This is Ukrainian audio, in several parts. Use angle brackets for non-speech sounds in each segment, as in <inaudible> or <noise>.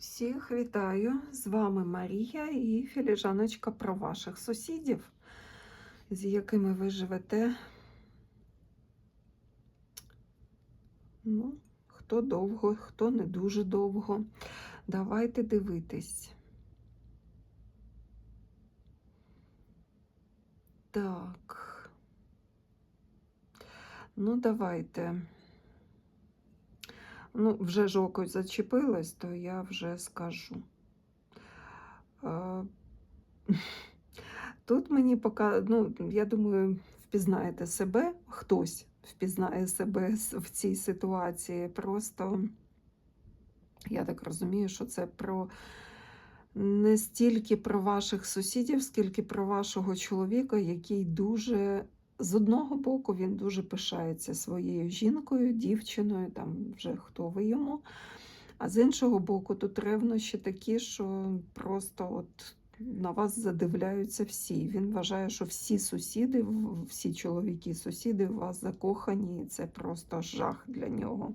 Всіх вітаю! З вами Марія і філіжаночка про ваших сусідів, з якими ви живете. Ну, хто довго, хто не дуже довго. Давайте дивитись. Так. Ну, давайте. Ну, вже ж око зачепилось, то я вже скажу. <laughs> Тут мені пока, ну, я думаю, впізнаєте себе, хтось впізнає себе в цій ситуації. Просто я так розумію, що це про не стільки про ваших сусідів, скільки про вашого чоловіка, який дуже з одного боку він дуже пишається своєю жінкою, дівчиною, там вже хто ви йому. А з іншого боку, тут ревнощі такі, що просто от на вас задивляються всі. Він вважає, що всі сусіди, всі чоловіки-сусіди в вас закохані, і це просто жах для нього.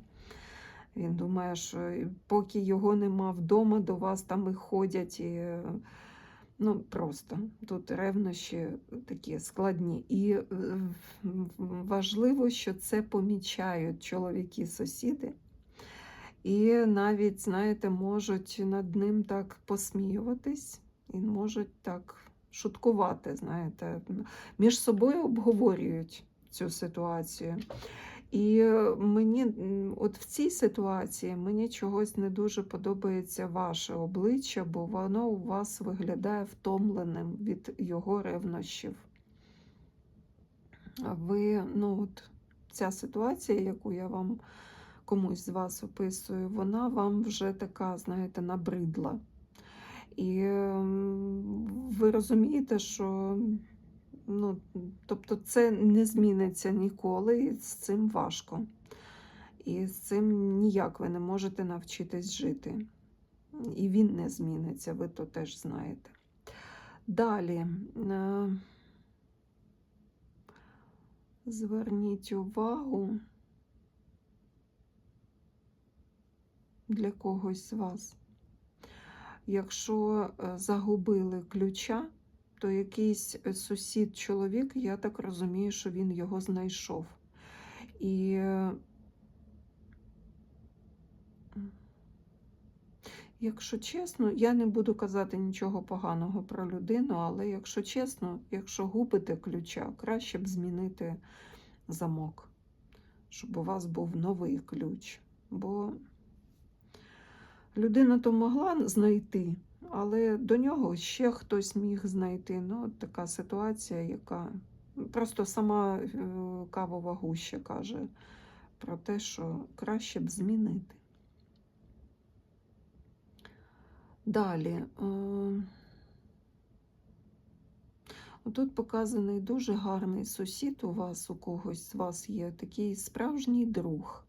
Він думає, що поки його нема вдома, до вас там і ходять. І, ну, просто тут ревнощі такі складні. І е, важливо, що це помічають чоловіки-сусіди. І навіть, знаєте, можуть над ним так посміюватись і можуть так шуткувати, знаєте, між собою обговорюють цю ситуацію. І е, мені от в цій ситуації мені чогось не дуже подобається ваше обличчя, бо воно у вас виглядає втомленим від його ревнощів. Ви, ну от ця ситуація, яку я вам комусь з вас описую, вона вам вже така, знаєте, набридла. І ви розумієте, що ну, тобто це не зміниться ніколи, і з цим важко. І з цим ніяк ви не можете навчитись жити. І він не зміниться, ви то теж знаєте. Далі. е, Зверніть увагу для когось з вас. Якщо е, загубили ключа, то якийсь е, сусід чоловік, я так розумію, що він його знайшов. І якщо чесно, я не буду казати нічого поганого про людину, але якщо чесно, якщо губите ключа, краще б змінити замок, щоб у вас був новий ключ. Бо людина то могла знайти, але до нього ще хтось міг знайти. Ну, от така ситуація, яка просто сама е, кавова гуща каже про те, що краще б змінити. Далі. е, Тут показаний дуже гарний сусід у вас, у когось з вас є такий справжній друг.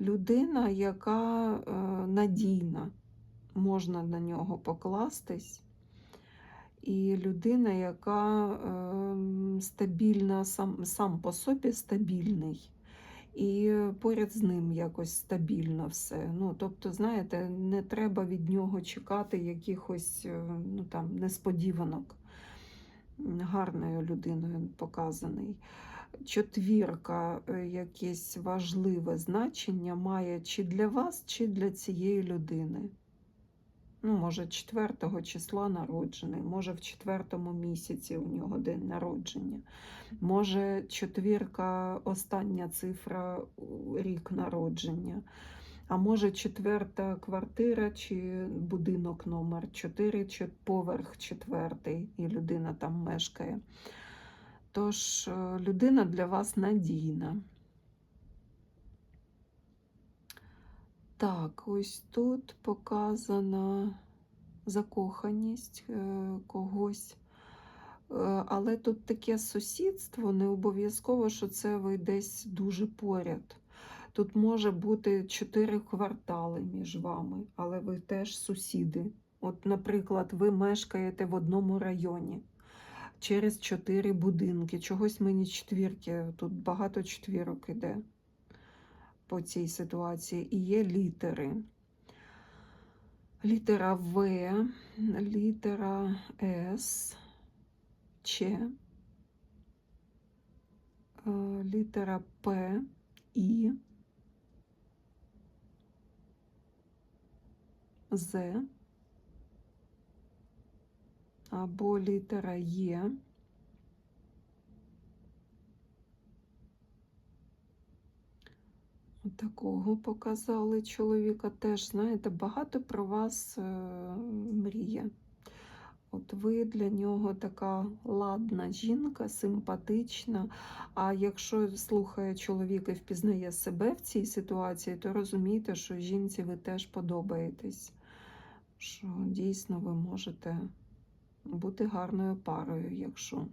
Людина, яка е, надійна, можна на нього покластись. І людина, яка е, стабільна, сам, сам по собі стабільний. І поряд з ним якось стабільно все. Ну, тобто, знаєте, не треба від нього чекати якихось е, ну, там, несподіванок. Гарною людиною показаний. Четвірка, е, якесь важливе значення має чи для вас, чи для цієї людини. Ну, може, 4 числа народжений, може в четвертому місяці у нього день народження. Може, четвірка остання цифра рік народження. А може, четверта квартира чи будинок номер 4, чи поверх четвертий, і людина там мешкає. Тож е, людина для вас надійна. Так, ось тут показана закоханість е, когось. Е, Але тут таке сусідство, не обов'язково, що це ви десь дуже поряд. Тут може бути чотири квартали між вами, але ви теж сусіди. От, наприклад, ви мешкаєте в одному районі через чотири будинки. Чогось мені четвірки, тут багато четвірок іде по цій ситуації, і є літери. Літера В, літера С, Ч, е, літера П, І, З або літера Є. Такого показали чоловіка. Теж, знаєте, багато про вас е, мріє. От ви для нього така ладна жінка, симпатична. А якщо слухає чоловік і впізнає себе в цій ситуації, то розумійте, що жінці ви теж подобаєтесь, що дійсно ви можете бути гарною парою, якщо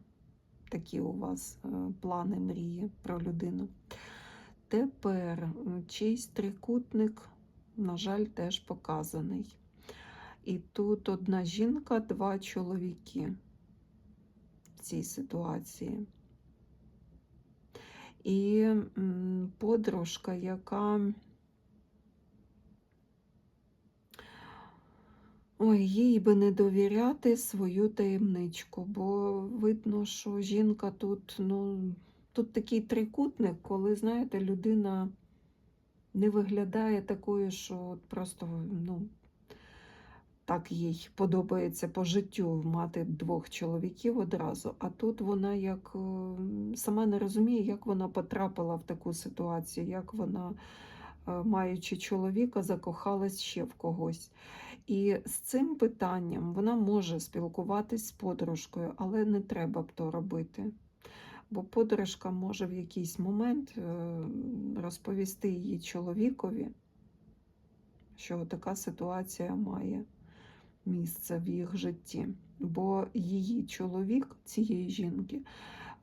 такі у вас е, плани мрії про людину. Тепер чийсь трикутник, на жаль, теж показаний. І тут одна жінка, два чоловіки в цій ситуації. І подружка, яка ой, їй би не довіряти свою таємничку, бо видно, що жінка тут, ну, тут такий трикутник, коли, знаєте, людина не виглядає такою, що просто, ну, так їй подобається по життю мати двох чоловіків одразу. А тут вона як е, сама не розуміє, як вона потрапила в таку ситуацію, як вона, е, маючи чоловіка, закохалась ще в когось. І з цим питанням вона може спілкуватись з подружкою, але не треба б то робити. Бо подружка може в якийсь момент е, розповісти її чоловікові, що така ситуація має місце в їх житті. Бо її чоловік, цієї жінки,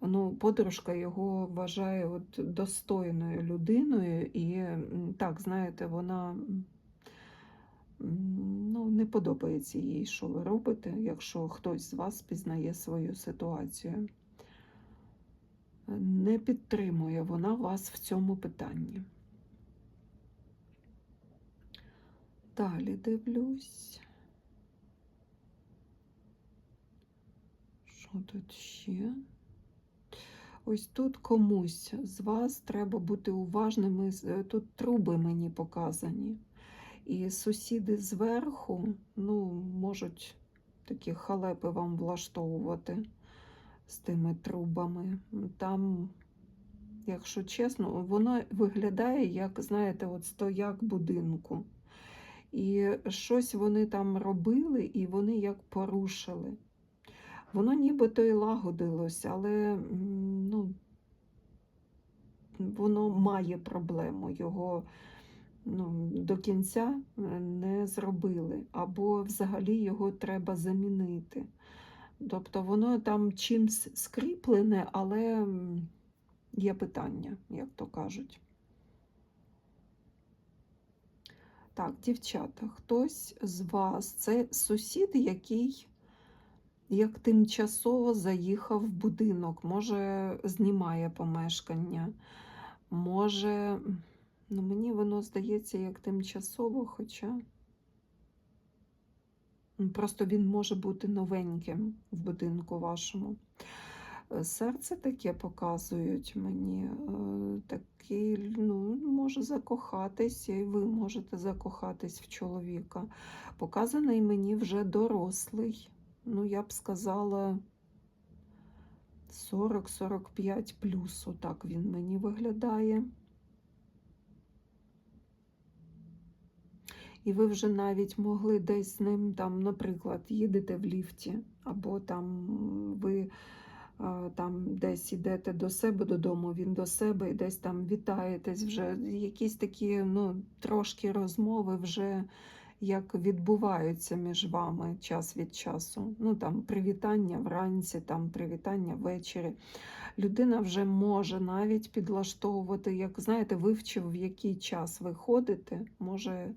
ну, подружка його вважає от достойною людиною, і так, знаєте, вона ну, не подобається їй, що ви робите, якщо хтось з вас пізнає свою ситуацію. Не підтримує вона вас в цьому питанні. Далі дивлюсь. Що тут ще? Ось тут комусь з вас треба бути уважними. Тут труби мені показані. І сусіди зверху ну, можуть такі халепи вам влаштовувати з тими трубами. Там, якщо чесно, воно виглядає, як, знаєте, от стояк будинку. І щось вони там робили, і вони як порушили. Воно нібито і лагодилось, але ну, воно має проблему. Його ну, до кінця не зробили, або взагалі його треба замінити. Тобто воно там чимсь скріплене, але є питання, як то кажуть. Так, дівчата, хтось з вас, це сусід, який як тимчасово заїхав в будинок, може, знімає помешкання, може, ну мені воно здається як тимчасово, хоча просто він може бути новеньким в будинку вашому. Е, Серце таке показують мені, е, такий, ну, може закохатись, і ви можете закохатись в чоловіка. Показаний мені вже дорослий, ну, я б сказала, 40-45 плюс, отак він мені виглядає. І ви вже навіть могли десь з ним, там, наприклад, їдете в ліфті, або там ви там десь йдете до себе додому, він до себе, і десь там вітаєтесь вже. Якісь такі ну, трошки розмови вже як відбуваються між вами час від часу. Ну там привітання вранці, там привітання ввечері. Людина вже може навіть підлаштовувати, як знаєте, вивчив, в який час ви ходите, може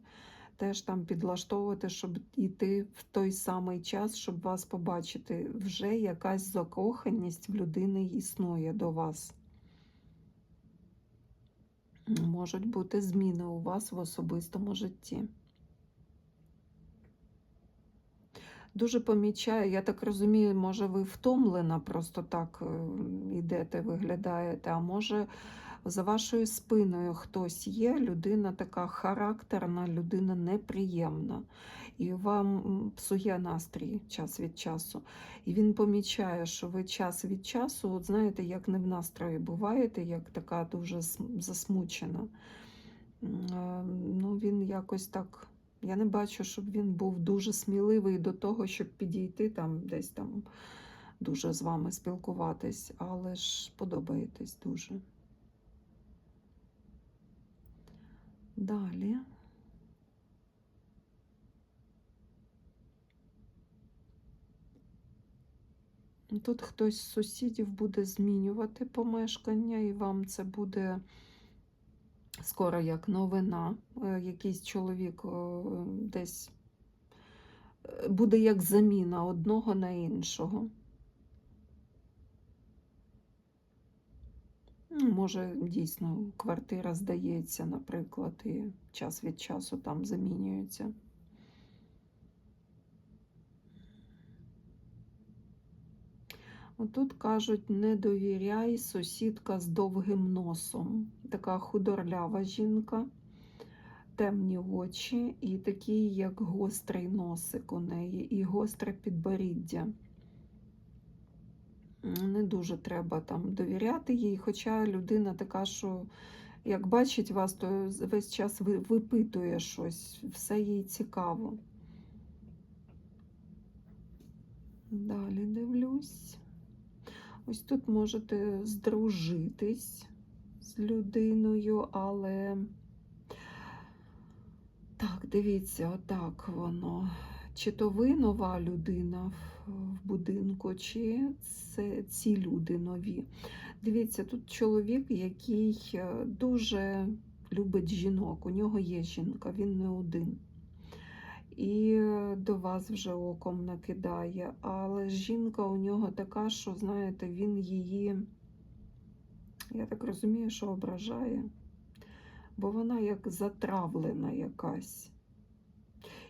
теж там підлаштовувати, щоб йти в той самий час, щоб вас побачити. Вже якась закоханість в людини існує до вас. Можуть бути зміни у вас в особистому житті. дуже помічаю, я так розумію, може, ви втомлена, просто так е, йдете, виглядаєте, а може, за вашою спиною хтось є, людина така характерна, людина неприємна. І вам псує настрій час від часу. І він помічає, що ви час від часу, от знаєте, як не в настрої буваєте, як така дуже засмучена. Ну, він якось так. Я не бачу, щоб він був дуже сміливий до того, щоб підійти там, десь там дуже з вами спілкуватись, але ж подобаєтесь дуже. Далі. Тут хтось з сусідів буде змінювати помешкання, і вам це буде скоро як новина. Е, Якийсь чоловік десь е, буде як заміна одного на іншого. Може, дійсно, квартира здається, наприклад, і час від часу там замінюється. Отут кажуть, не довіряй, сусідка з довгим носом. Така худорлява жінка, темні очі і такий, як гострий носик у неї, і гостре підборіддя. Не дуже треба там довіряти їй, хоча людина така, що як бачить вас, то весь час випитує щось, все їй цікаво. Далі дивлюсь. Ось тут можете здружитись з людиною, але так, дивіться, отак воно. Чи то ви нова людина в, будинку, чи це ці люди нові. Дивіться, тут чоловік, який е, дуже любить жінок. У нього є жінка, він не один. І е, до вас вже оком накидає. Але жінка у нього така, що, знаєте, він її, я так розумію, що ображає, бо вона як затравлена якась.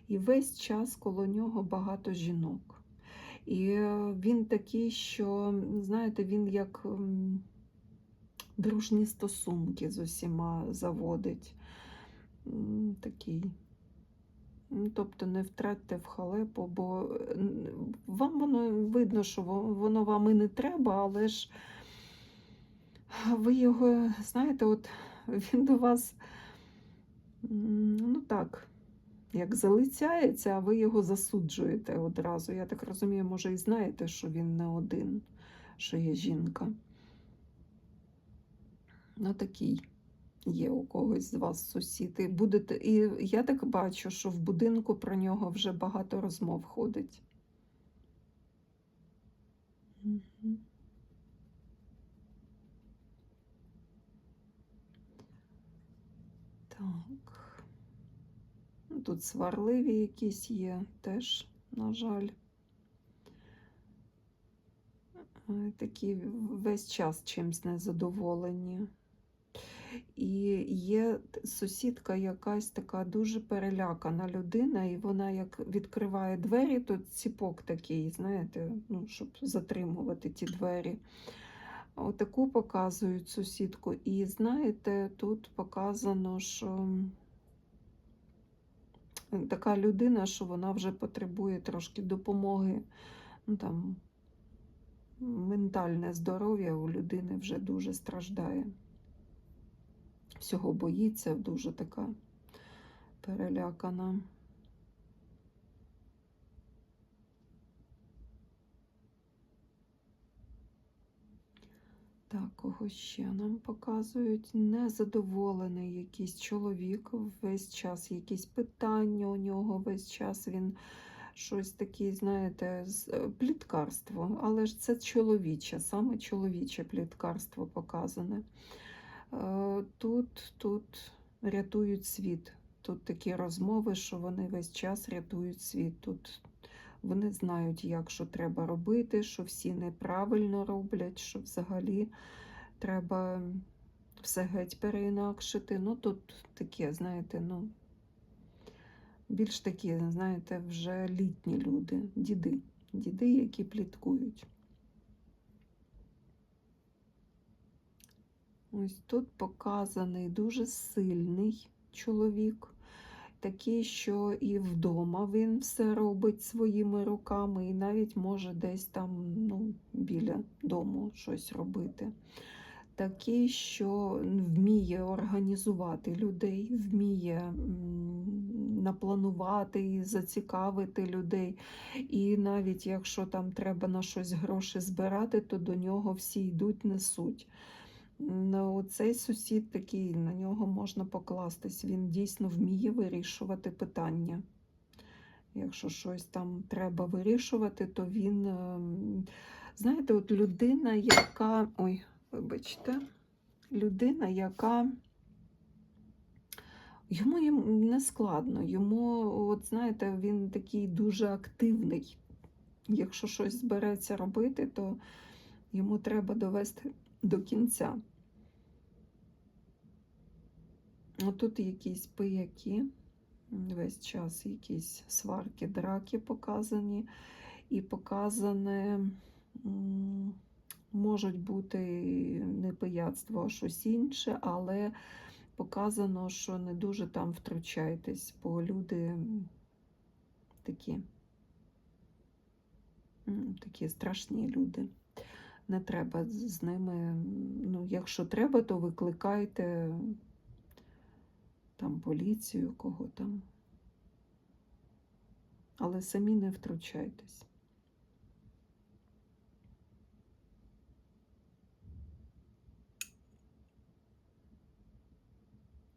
І весь час коло нього багато жінок. І е, він такий, що, знаєте, він як дружні стосунки з усіма заводить. Такий. Ну, Тобто не втратьте в халепу, бо е, вам воно видно, що воно вам і не треба, але ж ви його, знаєте, от <laughs> він до вас, ну так, як залицяється, а ви його засуджуєте одразу. Я так розумію, може, і знаєте, що він не один, що є жінка. Ну, такий є у когось з вас сусід. І, будете, і я так бачу, що в будинку про нього вже багато розмов ходить. Так. Тут сварливі якісь є теж, на жаль. Е, Такі весь час чимсь незадоволені. І є сусідка якась така дуже перелякана людина, і вона як відкриває двері, то ціпок такий, знаєте, ну, щоб затримувати ті двері. Отаку показують сусідку. І знаєте, тут показано, що така людина, що вона вже потребує трошки допомоги. Ну, там, ментальне здоров'я у людини вже дуже страждає. Всього боїться, дуже така перелякана. Так, кого ще нам показують? Незадоволений якийсь чоловік весь час, якісь питання у нього весь час він щось таке, знаєте, е, пліткарство, але ж це чоловіче, саме чоловіче пліткарство показане. Е, Тут, тут рятують світ. Тут такі розмови, що вони весь час рятують світ. Тут вони знають, як що треба робити, що всі неправильно роблять, що взагалі треба все геть переінакшити. Ну тут таке, знаєте, ну більш такі, знаєте, вже літні люди, діди, діди, які пліткують. Ось тут показаний дуже сильний чоловік, такий, що і вдома він все робить своїми руками, і навіть може десь там ну, біля дому щось робити. Такий, що вміє організувати людей, вміє напланувати і зацікавити людей. І навіть якщо там треба на щось гроші збирати, то до нього всі йдуть, несуть. Цей сусід такий, на нього можна покластись. Він дійсно вміє вирішувати питання. Якщо щось там треба вирішувати, то він, ем, знаєте, от людина, яка. Ой, вибачте, людина, яка. Йому не складно, йому, от знаєте, він такий дуже активний. Якщо щось збереться робити, то йому треба довести до кінця. Отут якісь пияки, весь час якісь сварки, драки показані, і показане можуть бути не пияцтво, а щось інше, але показано, що не дуже там втручайтесь, бо люди такі, такі страшні люди не треба з ними. Ну, якщо треба, то викликайте там поліцію, кого там. Але самі не втручайтесь.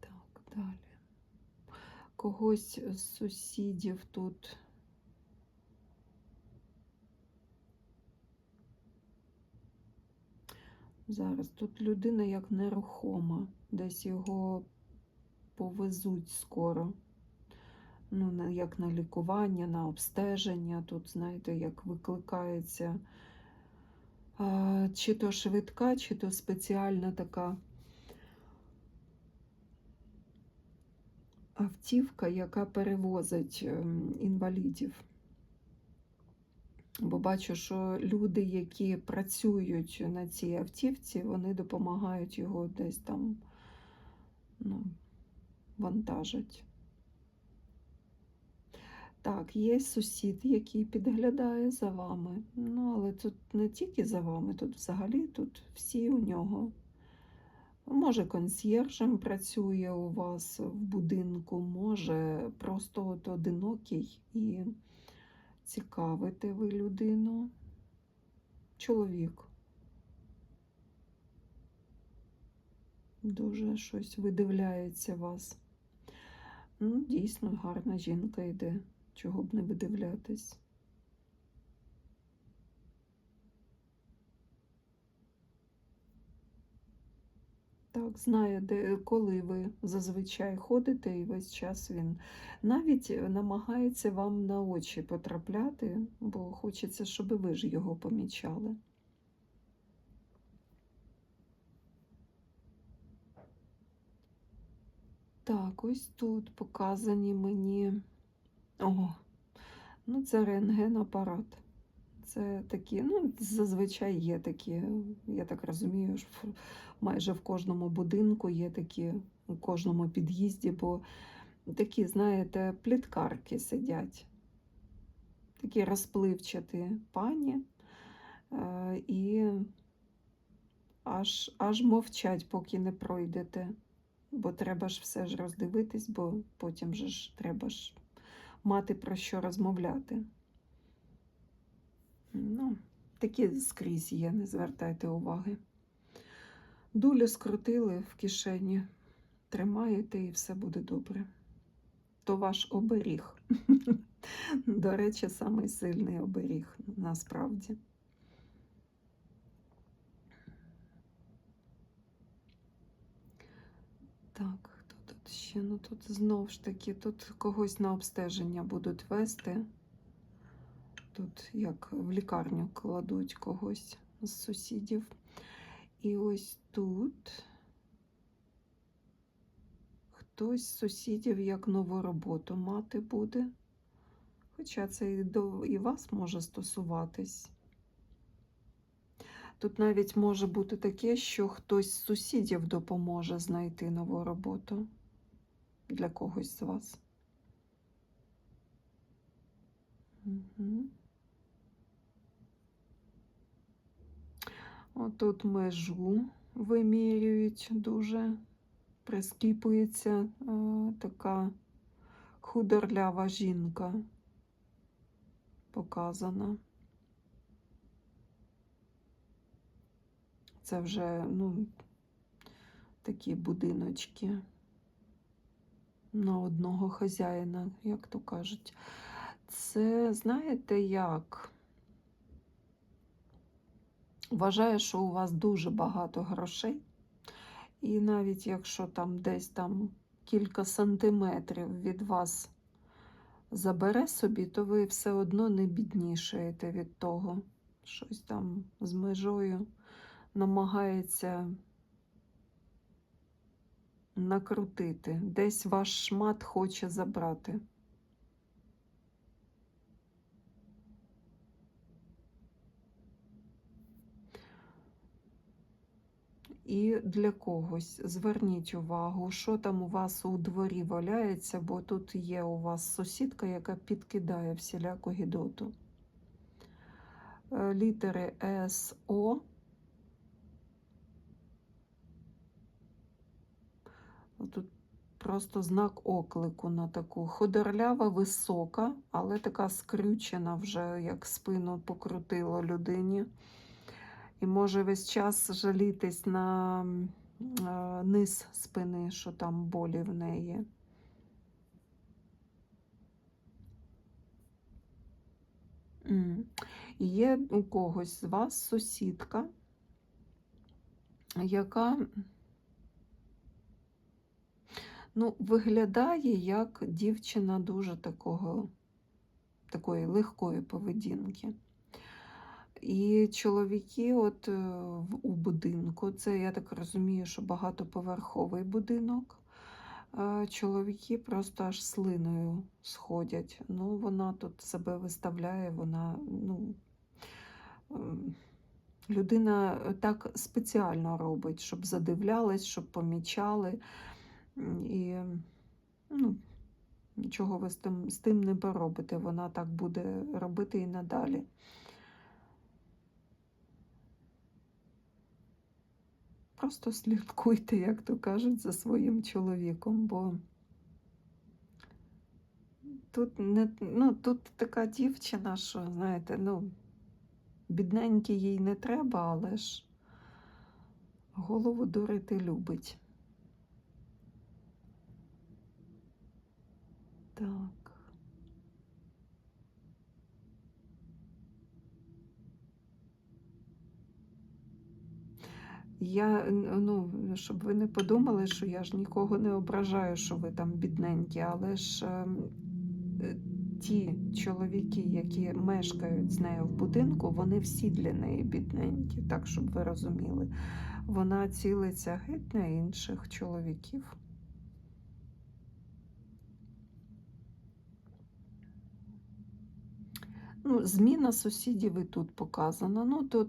Так, далі. Когось з сусідів тут. Зараз тут людина як нерухома, десь його повезуть скоро. Ну, як на лікування, на обстеження. Тут, знаєте, як викликається чи то швидка, чи то спеціальна така автівка, яка перевозить ем, інвалідів. Бо бачу, що люди, які працюють на цій автівці, вони допомагають його десь там ну, вантажать. Так, є сусід, який підглядає за вами. Ну, але тут не тільки за вами, тут взагалі тут всі у нього. Може, консьєржем працює у вас в будинку, може просто от одинокий і цікавите ви людину. Чоловік. Дуже щось видивляється вас. Ну, дійсно, гарна жінка йде, чого б не видивлятись. Так, знає, де, коли ви зазвичай ходите, і весь час він навіть намагається вам на очі потрапляти, бо хочеться, щоб ви ж його помічали. Так, ось тут показані мені. Ого, ну це рентген-апарат. Це такі, ну, зазвичай є такі, я так розумію, що майже в кожному будинку є такі, у кожному під'їзді, бо такі, знаєте, пліткарки сидять. Такі розпливчаті пані. е, І аж, аж мовчать, поки не пройдете. Бо треба ж все ж роздивитись, бо потім же ж треба ж мати про що розмовляти. Ну, такі скрізь є, не звертайте уваги. Дулю скрутили в кишені, тримаєте і все буде добре. То ваш оберіг. <laughs> До речі, самий сильний оберіг насправді. Так, хто тут ще? Ну тут знов ж таки, тут когось на обстеження будуть вести. Тут як в лікарню кладуть когось з сусідів. І ось тут хтось з сусідів як нову роботу мати буде. Хоча це і, до, і вас може стосуватись. Тут навіть може бути таке, що хтось з сусідів допоможе знайти нову роботу для когось з вас. Угу. Отут межу вимірюють дуже, прискіпується е, така худорлява жінка показана. Це вже, ну, такі будиночки на одного хазяїна, як то кажуть. Це, знаєте, як? Вважаю, що у вас дуже багато грошей. І навіть якщо там десь там кілька сантиметрів від вас забере собі, то ви все одно не біднішаєте від того. Щось там з межою намагається накрутити. Десь ваш шмат хоче забрати. І для когось зверніть увагу, що там у вас у дворі валяється, бо тут є у вас сусідка, яка підкидає всіляку гідоту. Е, Літери С, О. Тут просто знак оклику на таку худорлява, висока, але така скрючена вже, як спину покрутило людині. І може весь час жалітись на е, низ спини, що там болі в неї. Є у когось з вас сусідка, яка ну, виглядає як дівчина дуже такого, такої легкої поведінки. І чоловіки, от е, у будинку, це я так розумію, що багатоповерховий будинок. е, Чоловіки просто аж слиною сходять. Ну, вона тут себе виставляє, вона, ну, ем, людина так спеціально робить, щоб задивлялись, щоб помічали. І ну, нічого ви з тим, з тим не поробите. Вона так буде робити і надалі. Просто слідкуйте, як то кажуть, за своїм чоловіком, бо тут не, ну, тут така дівчина, що, знаєте, ну, бідненький їй не треба, але ж голову дурити любить. Так. Я, ну, щоб ви не подумали, що я ж нікого не ображаю, що ви там бідненькі, але ж ем, е, ті чоловіки, які мешкають з нею в будинку, вони всі для неї бідненькі, так щоб ви розуміли. Вона цілиться геть на інших чоловіків. Ну, зміна сусідів і тут показана. Ну, то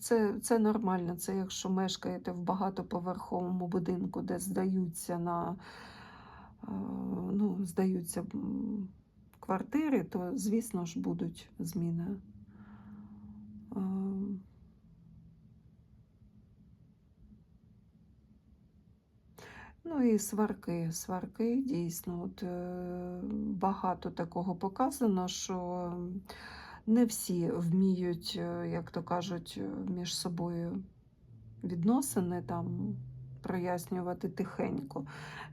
це, це нормально. Це якщо мешкаєте в багатоповерховому будинку, де здаються на е, ну, здаються квартири, то, звісно ж, будуть зміни. Е, Ну і сварки. Сварки дійсно от, е, багато такого показано, що не всі вміють, е, як то кажуть, е, між собою відносини там прояснювати тихенько.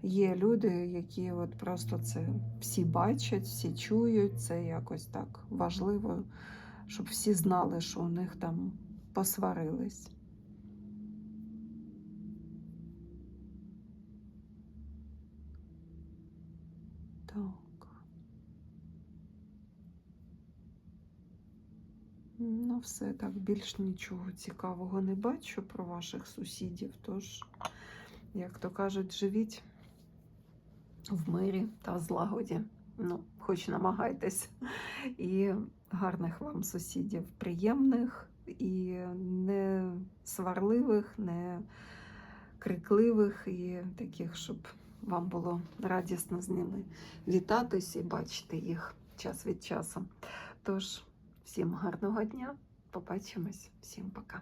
Є люди, які от просто це всі бачать, всі чують, це якось так важливо, щоб всі знали, що у них там посварились. Так. Ну, все так, більш нічого цікавого не бачу про ваших сусідів. Тож, як то кажуть, живіть в мирі та злагоді. Ну, хоч намагайтесь. І гарних вам сусідів, приємних і не сварливих, не крикливих, і таких, щоб вам було радісно з ними вітатись і бачити їх час від часу. Тож, всім гарного дня, побачимось, всім пока.